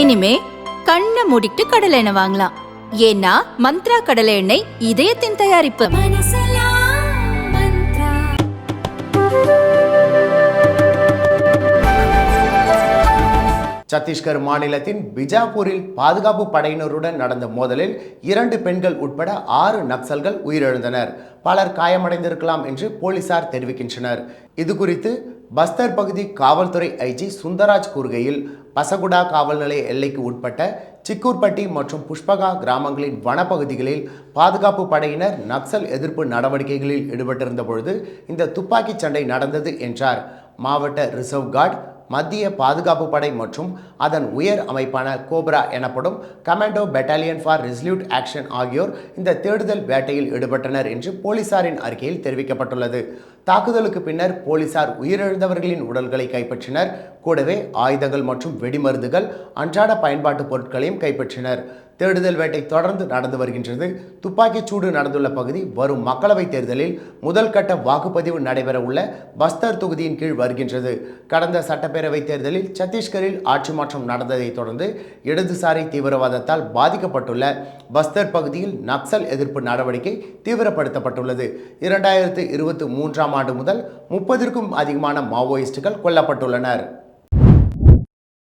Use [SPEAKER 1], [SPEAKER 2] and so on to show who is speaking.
[SPEAKER 1] இனிமே கண்ணை மூடிட்டு கடலை எண்ணெய் வாங்கலாம். ஏன்னா மந்த்ரா கடலை எண்ணெய் இதயத்தின் தயாரிப்பு.
[SPEAKER 2] சத்தீஸ்கர் மாநிலத்தின் பிஜாப்பூரில் பாதுகாப்பு படையினருடன் நடந்த மோதலில் இரண்டு பெண்கள் உட்பட ஆறு நக்சல்கள் உயிரிழந்தனர். பலர் காயமடைந்திருக்கலாம் என்று போலீசார் தெரிவிக்கின்றனர். இது குறித்து பஸ்தர் பகுதி காவல்துறை ஐஜி சுந்தராஜ் கூறுகையில் பசகுடா காவல் நிலைய எல்லைக்கு உட்பட்ட சிக்கூர்பட்டி மற்றும் புஷ்பகா கிராமங்களின் வனப்பகுதிகளில் பாதுகாப்பு படையினர் நக்சல் எதிர்ப்பு நடவடிக்கைகளில் ஈடுபட்டிருந்த பொழுது இந்த துப்பாக்கிச் சண்டை நடந்தது என்றார். மாவட்ட ரிசர்வ் கார்டு மத்திய பாதுகாப்பு படை மற்றும் அதன் உயர் அமைப்பான கோப்ரா எனப்படும் commando battalion for resolute action ஆகியோர் இந்த தேடுதல் வேட்டையில் ஈடுபட்டனர் என்று போலீசாரின் அறிக்கையில் தெரிவிக்கப்பட்டுள்ளது. தாக்குதலுக்கு பின்னர் போலீசார் உயிரிழந்தவர்களின் உடல்களை கைப்பற்றினர். கூடவே ஆயுதங்கள் மற்றும் வெடிமருந்துகள் அன்றாட பயன்பாட்டு பொருட்களையும் கைப்பற்றினர். தேடுதல் வேட்டை தொடர்ந்து நடந்து வருகின்றது. துப்பாக்கிச் சூடு நடந்துள்ள பகுதி வரும் மக்களவைத் தேர்தலில் முதல் கட்ட வாக்குப்பதிவு நடைபெற உள்ள பஸ்தர் தொகுதியின் கீழ் வருகின்றது. கடந்த சட்டப்பேரவைத் தேர்தலில் சத்தீஸ்கரில் ஆட்சி மாற்றம் நடந்ததைத் தொடர்ந்து இடதுசாரி தீவிரவாதத்தால் பாதிக்கப்பட்டுள்ள பஸ்தர் பகுதியில் நக்சல் எதிர்ப்பு நடவடிக்கை தீவிரப்படுத்தப்பட்டுள்ளது. இரண்டாயிரத்து இருபத்தி மூன்றாம் ஆண்டு முதல் முப்பதிற்கும் அதிகமான மாவோயிஸ்டுகள் கொல்லப்பட்டுள்ளனர்.